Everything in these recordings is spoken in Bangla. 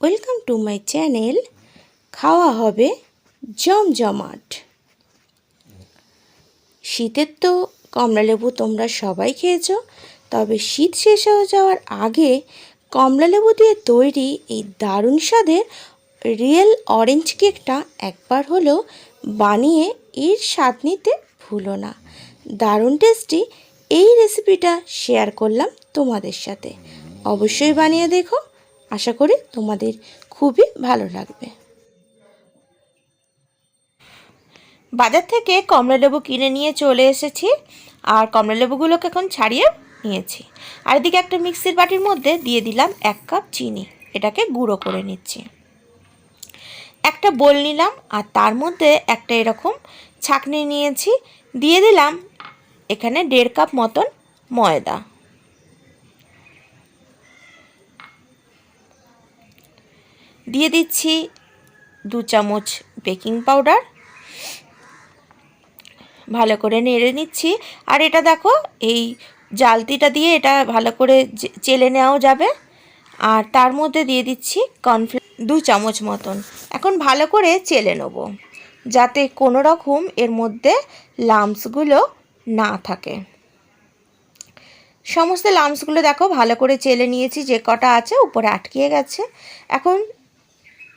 ওয়েলকাম টু মাই চ্যানেল খাওয়া হবে জমজমাট। শীতের তো কমলালেবু তোমরা সবাই খেয়েছো, তবে শীত শেষ হয়ে যাওয়ার আগে কমলালেবু দিয়ে তৈরি এই দারুণ স্বাদের রিয়েল অরেঞ্জ কেকটা একবার হলেও বানিয়ে এর স্বাদ নিতে ভুলো না। দারুণ টেস্টি এই রেসিপিটা শেয়ার করলাম তোমাদের সাথে। অবশ্যই বানিয়ে দেখো। আশা করি তোমাদের খুবই ভালো লাগবে। বাজার থেকে কমলালেবু কিনে নিয়ে চলে এসেছি আর কমলালেবুগুলোকে এখন ছাড়িয়ে নিয়েছি। আর এদিকে একটা মিক্সির বাটির মধ্যে দিয়ে দিলাম এক কাপ চিনি, এটাকে গুঁড়ো করে নিচ্ছি। একটা বোল নিলাম আর তার মধ্যে একটা এরকম ছাকনি নিয়েছি, দিয়ে দিলাম এখানে দেড় কাপ মতন ময়দা। দিয়ে দিচ্ছি দু চামচ বেকিং পাউডার। ভালো করে নেড়ে নিচ্ছি। আর এটা দেখো, এই জালতিটা দিয়ে এটা ভালো করে চেলে নেওয়াও যাবে। আর তার মধ্যে দিয়ে দিচ্ছি কর্নফ্লে দু চামচ মতন। এখন ভালো করে চেলে নেব, যাতে কোনো রকম এর মধ্যে লামসগুলো না থাকে। সমস্ত লামসগুলো দেখো, ভালো করে চেলে নিয়েছি, যে কটা আছে উপরে আটকিয়ে গেছে। এখন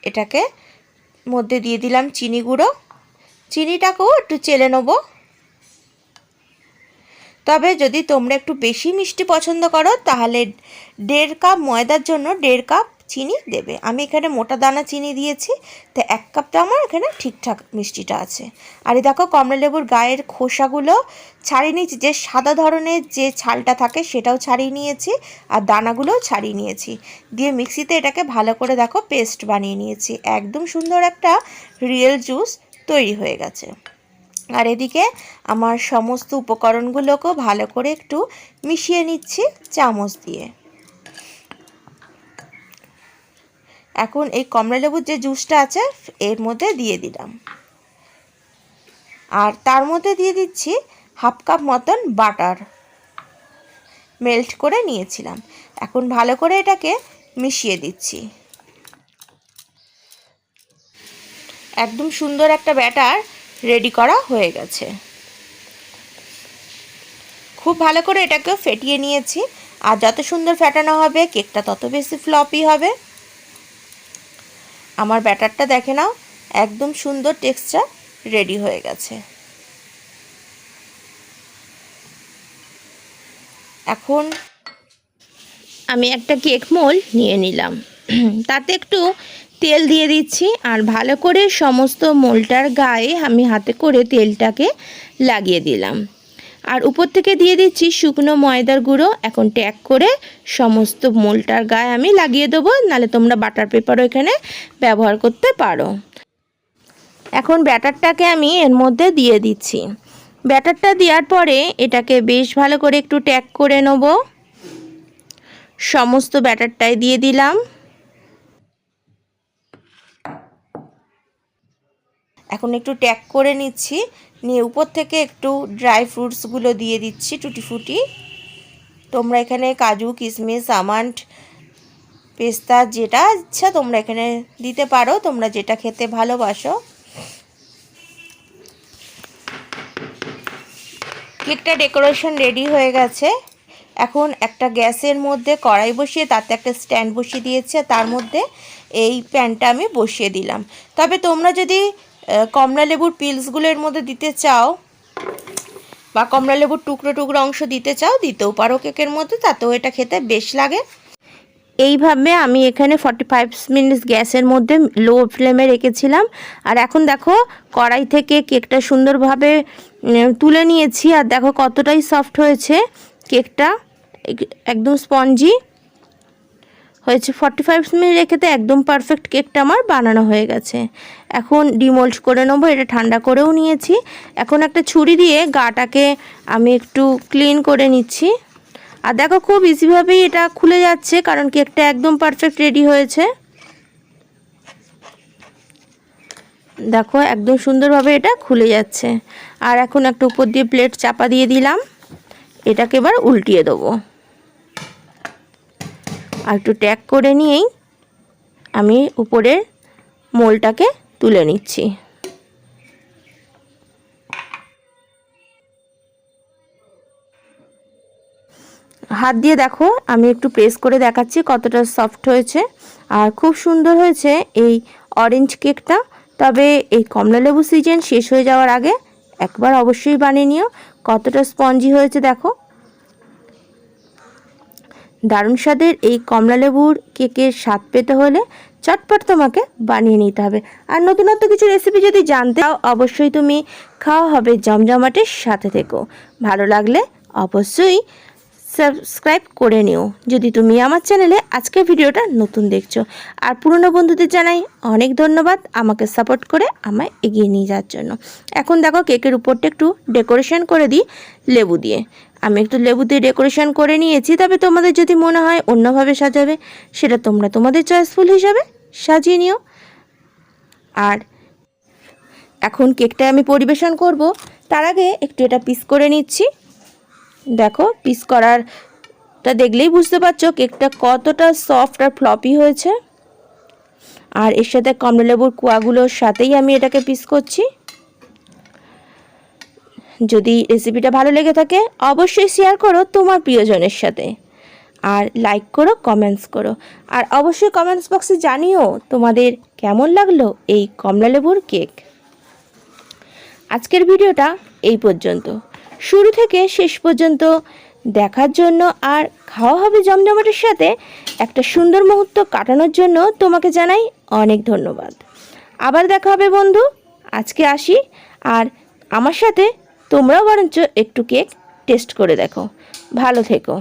এটাকে মধ্যে দিয়ে দিলাম চিনি গুঁড়ো। চিনিটাকেও একটু চেলে নেব। তবে যদি তোমরা একটু বেশি মিষ্টি পছন্দ করো, তাহলে দেড় কাপ ময়দার জন্য দেড় কাপ চিনি দেবে। আমি এখানে মোটা দানা চিনি দিয়েছি। তো এক কাপটা আমার এখানে ঠিকঠাক মিষ্টিটা আছে। আর এই দেখো কমলালেবুর গায়ের খোসাগুলো ছাড়িয়ে নিয়েছি। যে সাদা ধরনের যে ছালটা থাকে সেটাও ছাড়িয়ে নিয়েছি আর দানাগুলোও ছাড়িয়ে নিয়েছি। দিয়ে মিক্সিতে এটাকে ভালো করে দেখো পেস্ট বানিয়ে নিয়েছি। একদম সুন্দর একটা রিয়েল জুস তৈরি হয়ে গেছে। আর এদিকে আমার সমস্ত উপকরণগুলোকেও ভালো করে একটু মিশিয়ে নিচ্ছি চামচ দিয়ে। এখন এই কমলালেবুর যে জুসটা আছে, এর মধ্যে দিয়ে দিলাম। আর তার মধ্যে দিয়ে দিচ্ছি হাফ কাপ মতন বাটার। মেল্ট করে নিয়েছিলাম। এখন ভালো করে এটাকে মিশিয়ে দিচ্ছি। একদম সুন্দর একটা ব্যাটার রেডি করা হয়ে গেছে। খুব ভালো করে এটাকে ফেটিয়ে নিয়েছি। আর যত সুন্দর ফেটানো হবে, কেকটা তত বেশি ফ্লপি হবে। আমার ব্যাটারটা দেখে নাও, একদম সুন্দর টেক্সচার রেডি হয়ে গেছে। এখন আমি একটা কেক মোল নিয়ে নিলাম। তাতে একটু তেল দিয়ে দিচ্ছি আর ভালো করে সমস্ত মোলটার গায়ে আমি হাতে করে তেলটাকে লাগিয়ে দিলাম। আর উপর থেকে দিয়ে দিচ্ছি শুকনো ময়দার গুঁড়ো। এখন ট্যাগ করে সমস্ত মোলটার গায়ে আমি লাগিয়ে দেবো নাহলে তোমরা বাটার পেপারও এখানে ব্যবহার করতে পারো। এখন ব্যাটারটাকে আমি এর মধ্যে দিয়ে দিচ্ছি। ব্যাটারটা দেওয়ার পরে এটাকে বেশ ভালো করে একটু ট্যাগ করে নেব। সমস্ত ব্যাটারটাই দিয়ে দিলাম। এখন একটু ট্যাগ করে নিচ্ছি। নিয়ে উপর থেকে একটু ড্রাই ফ্রুটসগুলো দিয়ে দিচ্ছি, টুটি ফুটি। তোমরা এখানে কাজু কিশমিশ আমন্ড, পেস্তা যেটা ইচ্ছা তোমরা এখানে দিতে পারো, তোমরা যেটা খেতে ভালোবাসো। কেকটা ডেকোরেশন রেডি হয়ে গেছে। এখন একটা গ্যাসের মধ্যে কড়াই বসিয়ে, তাতে একটা স্ট্যান্ড বসিয়ে দিয়েছে, তার মধ্যে এই প্যানটা আমি বসিয়ে দিলাম। তবে তোমরা যদি কমলা লেবুর পিলসগুলো মধ্যে দিতে চাও বা কমলা লেবুর টুকরো টুকরো অংশ দিতে চাও, দিতেও পারো কেকের মধ্যে, তাতেও এটা খেতে বেশ লাগে। এইভাবে আমি এখানে ফর্টি ফাইভ মিনিটস গ্যাসের মধ্যে লো ফ্লেমে রেখেছিলাম। আর এখন দেখো, কড়াই থেকে কেকটা সুন্দরভাবে তুলে নিয়েছি। আর দেখো কতটাই সফট হয়েছে কেকটা একদম স্পঞ্জি হয়েছে। ফর্টি ফাইভ মিনিট রেখে তো একদম পারফেক্ট কেকটা আমার বানানো হয়ে গেছে। এখন ডিমোল্ড করে নেব, এটা ঠান্ডা করেও নিয়েছি। এখন একটা ছুরি দিয়ে গাটাকে আমি একটু ক্লিন করে নিচ্ছি। আর দেখো খুব ইজিভাবেই এটা খুলে যাচ্ছে, কারণ কেকটা একদম পারফেক্ট রেডি হয়েছে। দেখো একদম সুন্দরভাবে এটা খুলে যাচ্ছে। আর এখন একটা উপর দিয়ে প্লেট চাপা দিয়ে দিলাম। এটাকে এবার উল্টিয়ে দেবো। আর একটু ট্যাগ করে নিয়েই আমি উপরের মোলটাকে তুলে নিচ্ছি। হাত দিয়ে দেখো, আমি একটু প্রেস করে দেখাচ্ছি কতটা সফট হয়েছে। আর খুব সুন্দর হয়েছে এই অরেঞ্জ কেকটা। তবে এই কমলালেবু সিজন শেষ হয়ে যাওয়ার আগে একবার অবশ্যই বানিয়ে নিও। কতটা স্পঞ্জি হয়েছে দেখো। দারুণ স্বাদের এই কমলালেবুর কেকের স্বাদ পেতে হলে চটপট তোমাকে বানিয়ে নিতে হবে। আর নতুনত্ব কিছু রেসিপি যদি জানতে চাও, অবশ্যই তুমি খাওয়া হবে জমজমাটের সাথে থেকো। ভালো লাগলে অবশ্যই সাবস্ক্রাইব করে নিও। যদি তুমি আমার চ্যানেলে আজকের ভিডিওটা নতুন দেখছ, আর পুরনো বন্ধুদের জানাই অনেক ধন্যবাদ আমাকে সাপোর্ট করে আমায় এগিয়ে নিয়ে যাওয়ার জন্য। এখন দেখো কেকের উপরটা একটু ডেকোরেশন করে দিই লেবু দিয়ে। আমি একটু লেবু দিয়ে ডেকোরেশন করে নিয়েছি, তবে তোমাদের যদি মনে হয় অন্যভাবে সাজাবে, সেটা তোমরা তোমাদের চয়েসফুল হিসাবে সাজিয়ে নিও। আর এখন কেকটা আমি পরিবেশন করব। তার আগে একটু এটা পিস করে নিচ্ছি। দেখো পিস করারটা দেখলেই বুঝতে পারছ কেকটা কতটা সফট আর ফ্লপি হয়েছে। আর এর সাথে কমলা লেবুর কুয়াগুলোর সাথেই আমি এটাকে পিস করছি। যদি রেসিপিটা ভালো লেগে থাকে, অবশ্যই শেয়ার করো তোমার প্রিয়জনের সাথে। আর লাইক করো কমেন্টস করো। আর অবশ্যই কমেন্টস বক্সে জানিও তোমাদের কেমন লাগল এই কমলালেবুর কেক আজকের ভিডিওটা এই পর্যন্ত। শুরু থেকে শেষ পর্যন্ত দেখার জন্য আর খাওয়া হবে জমজমাটের সাথে একটা সুন্দর মুহূর্ত কাটানোর জন্য তোমাকে জানাই অনেক ধন্যবাদ। আবার দেখা হবে বন্ধু, আজকে আসি। আর আমার সাথে তোমরাও বরঞ্চ একটু কেক টেস্ট করে দেখো। ভালো থেকো।